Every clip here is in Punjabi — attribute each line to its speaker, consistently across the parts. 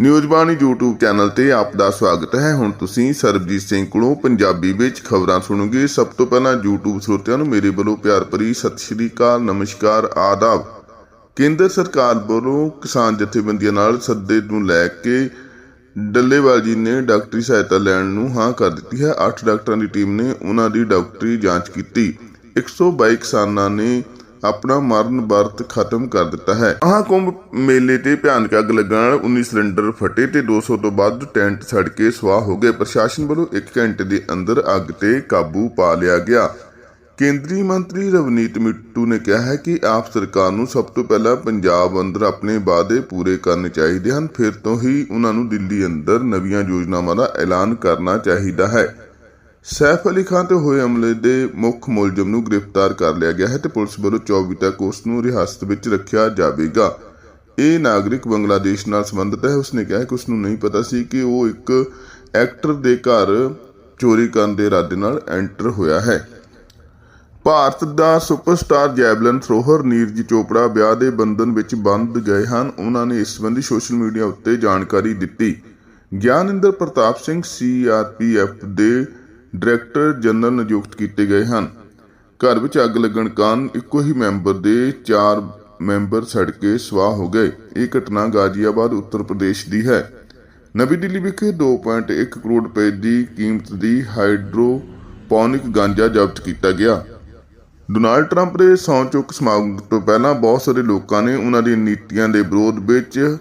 Speaker 1: ਨਿਊਜ਼ਬਾਣੀ YouTube ਚੈਨਲ ਤੇ ਆਪ ਦਾ ਸਵਾਗਤ ਹੈ। ਹੁਣ ਤੁਸੀਂ ਸਰਬਜੀਤ ਸਿੰਘ ਕੋਲੋਂ ਪੰਜਾਬੀ ਵਿੱਚ ਖਬਰਾਂ ਸੁਣੋਗੇ। ਸਭ ਤੋਂ ਪਹਿਲਾਂ YouTube ਸਰੋਤਿਆਂ ਨੂੰ ਮੇਰੇ ਵੱਲੋਂ ਪਿਆਰ ਭਰੀ ਸਤਿ ਸ਼੍ਰੀ ਅਕਾਲ, ਨਮਸਕਾਰ, ਆਦਾਬ। ਕੇਂਦਰ ਸਰਕਾਰ ਵੱਲੋਂ ਕਿਸਾਨ ਜਥੇਬੰਦੀਆਂ ਨਾਲ ਸੱਦੇ ਨੂੰ ਲੈ ਕੇ ਡੱਲੇਵਾਲ ਜੀ ਨੇ ਡਾਕਟਰੀ ਸਹਾਇਤਾ ਲੈਣ ਨੂੰ ਹਾਂ ਕਰ ਦਿੱਤੀ ਹੈ। 8 ਡਾਕਟਰਾਂ ਦੀ ਟੀਮ ਨੇ ਉਹਨਾਂ ਦੀ ਡਾਕਟਰੀ ਜਾਂਚ ਕੀਤੀ। 122 ਕਿਸਾਨਾਂ ਨੇ ਆਪਣਾ ਮਰਨ ਵਰਤ ਖਤਮ ਕਰ ਦਿੱਤਾ ਹੈ। ਮਹਾਕੁੰਭ ਮੇਲੇ ਤੇ ਭਿਆਨਕ ਅੱਗ ਲੱਗਣ ਨਾਲ 19 ਸਿਲੰਡਰ ਫਟੇ ਤੇ 200 ਤੋਂ ਵੱਧ ਟੈਂਟ ਸੜ ਕੇ ਸੁਆਹ ਹੋ ਗਏ। ਪ੍ਰਸ਼ਾਸਨ ਵੱਲੋਂ 1 ਘੰਟੇ ਦੇ ਅੰਦਰ ਅੱਗ ਤੇ ਕਾਬੂ ਪਾ ਲਿਆ ਗਿਆ। ਕੇਂਦਰੀ ਮੰਤਰੀ ਰਵਨੀਤ ਮਿੱਟੂ ਨੇ ਕਿਹਾ ਹੈ ਕਿ ਆਪ ਸਰਕਾਰ ਨੂੰ ਸਭ ਤੋਂ ਪਹਿਲਾਂ ਪੰਜਾਬ ਅੰਦਰ ਆਪਣੇ ਵਾਅਦੇ ਪੂਰੇ ਕਰਨੇ ਚਾਹੀਦੇ ਹਨ। ਫਿਰ ਤੋਂ ਹੀ ਉਹਨਾਂ ਨੂੰ ਦਿੱਲੀ ਅੰਦਰ ਨਵੀਆਂ ਯੋਜਨਾਵਾਂ ਦਾ ਐਲਾਨ ਕਰਨਾ ਚਾਹੀਦਾ ਹੈ। ਸੈਫ ਅਲੀ ਖਾਨ ਤੇ ਹੋਏ ਹਮਲੇ ਦੇ ਮੁੱਖ ਮੁਲਜ਼ਮ ਨੂੰ ਗ੍ਰਿਫਤਾਰ ਕਰ ਲਿਆ ਗਿਆ ਹੈ ਤੇ ਪੁਲਿਸ ਵੱਲੋਂ 24 ਤੱਕ ਉਸ ਨੂੰ ਹਿਰਾਸਤ ਵਿੱਚ ਰੱਖਿਆ ਜਾਵੇਗਾ। ਇਹ ਨਾਗਰਿਕ ਬੰਗਲਾਦੇਸ਼ ਨਾਲ ਸੰਬੰਧਿਤ ਹੈ। ਉਸਨੇ ਕਿਹਾ ਕਿ ਉਸ ਨੂੰ ਨਹੀਂ ਪਤਾ ਸੀ ਕਿ ਉਹ ਇੱਕ ਐਕਟਰ ਦੇ ਘਰ ਚੋਰੀ ਕਰਨ ਦੇ ਇਰਾਦੇ ਨਾਲ ਐਂਟਰ ਹੋਇਆ ਹੈ। ਭਾਰਤ ਦਾ superstar javelin thrower, Neeraj Chopra ਵਿਆਹ ਦੇ ਬੰਧਨ ਵਿੱਚ ਬੰਦ ਗਏ ਹਨ। ਉਹਨਾਂ ਨੇ ਇਸ ਸੰਬੰਧੀ ਸੋਸ਼ਲ ਮੀਡੀਆ ਉੱਤੇ ਜਾਣਕਾਰੀ ਦਿੱਤੀ। ਗਿਆਨਿੰਦਰ ਪ੍ਰਤਾਪ ਸਿੰਘ ਸੀਆਰਪੀਐਫ ਦੇ ਡਾਇਰੈਕਟਰ ਜਨਰਲ ਨਿਯੁਕਤ ਕੀਤੇ ਗਏ ਹਨ। ਘਰ ਵਿੱਚ ਅੱਗ ਲੱਗਣ ਕਾਰਨ ਇੱਕੋ ਹੀ ਮੈਂਬਰ ਦੇ ਚਾਰ ਮੈਂਬਰ ਸੜ ਕੇ ਸਵਾਹ ਹੋ ਗਏ। ਇਹ ਘਟਨਾ ਗਾਜ਼ੀਆਬਾਦ, ਉੱਤਰ ਪ੍ਰਦੇਸ਼ ਦੀ ਹੈ। ਨਵੀਂ ਦਿੱਲੀ ਵਿਖੇ 2.1 ਕਰੋੜ ਰੁਪਏ ਦੀ ਕੀਮਤ ਦੀ ਹਾਈਡਰੋਪੋਨਿਕ ਗਾਂਜਾ ਜ਼ਬਤ ਕੀਤਾ ਗਿਆ। ਡੋਨਾਲਡ ਟਰੰਪ ਦੇ ਸਹੁੰ ਚੁੱਕ ਸਮਾਗਮ ਤੋਂ ਪਹਿਲਾਂ ਬਹੁਤ ਸਾਰੇ ਲੋਕਾਂ ਨੇ ਉਹਨਾਂ ਦੀਆਂ ਨੀਤੀਆਂ ਦੇ ਵਿਰੋਧ ਵਿੱਚ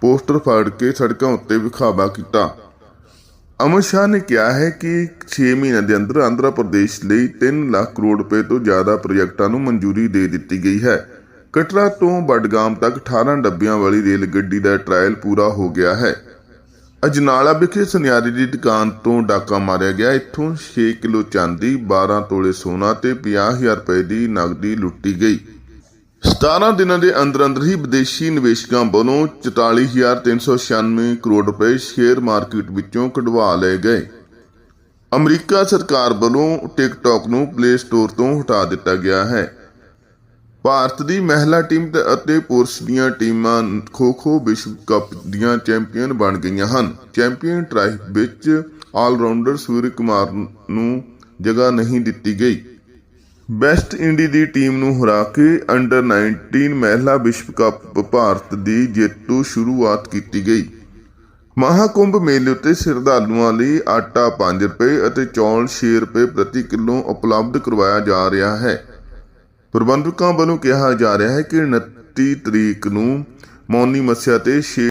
Speaker 1: ਪੋਸਟਰ ਫਾੜ ਕੇ ਸੜਕਾਂ ਉੱਤੇ ਵਿਖਾਵਾ ਕੀਤਾ। ਅਮਿਤ ਸ਼ਾਹ ਨੇ ਕਿਹਾ ਹੈ ਕਿ 6 ਮਹੀਨਿਆਂ ਦੇ ਅੰਦਰ ਆਂਧਰਾ ਪ੍ਰਦੇਸ਼ ਲਈ 3 ਲੱਖ ਕਰੋੜ ਰੁਪਏ ਤੋਂ ਜ਼ਿਆਦਾ ਪ੍ਰੋਜੈਕਟਾਂ ਨੂੰ ਮਨਜ਼ੂਰੀ ਦੇ ਦਿੱਤੀ ਗਈ ਹੈ। ਕਟਰਾ ਤੋਂ ਬਡਗਾਮ ਤੱਕ 18 ਡੱਬਿਆਂ ਵਾਲੀ ਰੇਲ ਗੱਡੀ ਦਾ ਟ੍ਰਾਇਲ ਪੂਰਾ ਹੋ ਗਿਆ ਹੈ। ਅਜਨਾਲਾ ਵਿਖੇ ਸੁਨਿਆਰੀ ਦੀ ਦੁਕਾਨ ਤੋਂ ਡਾਕਾ ਮਾਰਿਆ ਗਿਆ। ਇੱਥੋਂ 6 ਕਿਲੋ ਚਾਂਦੀ 12 ਤੋਲੇ ਸੋਨਾ ਤੇ 50000 ਰੁਪਏ ਦੀ ਨਗਦੀ ਲੁੱਟੀ ਗਈ। 17 ਦਿਨਾਂ ਦੇ ਅੰਦਰ ਅੰਦਰ ਹੀ ਵਿਦੇਸ਼ੀ ਨਿਵੇਸ਼ਕਾਂ ਵੱਲੋਂ 44396 ਕਰੋੜ ਰੁਪਏ ਸ਼ੇਅਰ ਮਾਰਕੀਟ ਵਿੱਚੋਂ ਕਢਵਾ ਲਏ ਗਏ। ਅਮਰੀਕਾ ਸਰਕਾਰ ਵੱਲੋਂ ਟਿਕਟੌਕ ਨੂੰ ਪਲੇ ਸਟੋਰ ਤੋਂ ਹਟਾ ਦਿੱਤਾ ਗਿਆ ਹੈ। ਭਾਰਤ ਦੀ ਮਹਿਲਾ ਟੀਮ ਅਤੇ ਪੁਰਸ਼ ਦੀਆਂ ਟੀਮਾਂ ਖੋ-ਖੋ ਵਿਸ਼ਵ ਕੱਪ ਦੀਆਂ ਚੈਂਪੀਅਨ ਬਣ ਗਈਆਂ ਹਨ। ਚੈਂਪੀਅਨ ਟਰਾਈ ਵਿੱਚ ਆਲ ਰਾਊਂਡਰ ਸੂਰਜ ਕੁਮਾਰ ਨੂੰ ਜਗ੍ਹਾ ਨਹੀਂ ਦਿੱਤੀ ਗਈ। ਵੈਸਟ ਇੰਡੀ ਦੀ ਟੀਮ ਨੂੰ ਹਰਾ ਕੇ ਅੰਡਰ 19 ਮਹਿਲਾ ਵਿਸ਼ਵ ਕੱਪ ਭਾਰਤ ਦੀ ਜੇਤੂ ਸ਼ੁਰੂਆਤ ਕੀਤੀ ਗਈ। ਮਹਾਕੁੰਭ ਮੇਲੇ ਉੱਤੇ ਸ਼ਰਧਾਲੂਆਂ ਲਈ ਆਟਾ 5 ਰੁਪਏ ਅਤੇ ਚੌਲ 6 ਰੁਪਏ ਪ੍ਰਤੀ ਕਿਲੋ ਉਪਲਬਧ ਕਰਵਾਇਆ ਜਾ ਰਿਹਾ ਹੈ। ਪ੍ਰਬੰਧਕਾਂ ਵੱਲੋਂ ਕਿਹਾ ਜਾ ਰਿਹਾ ਹੈ ਕਿ 29 ਤਰੀਕ ਨੂੰ ਮੌਨੀ ਮੱਸਿਆ ਤੇ 6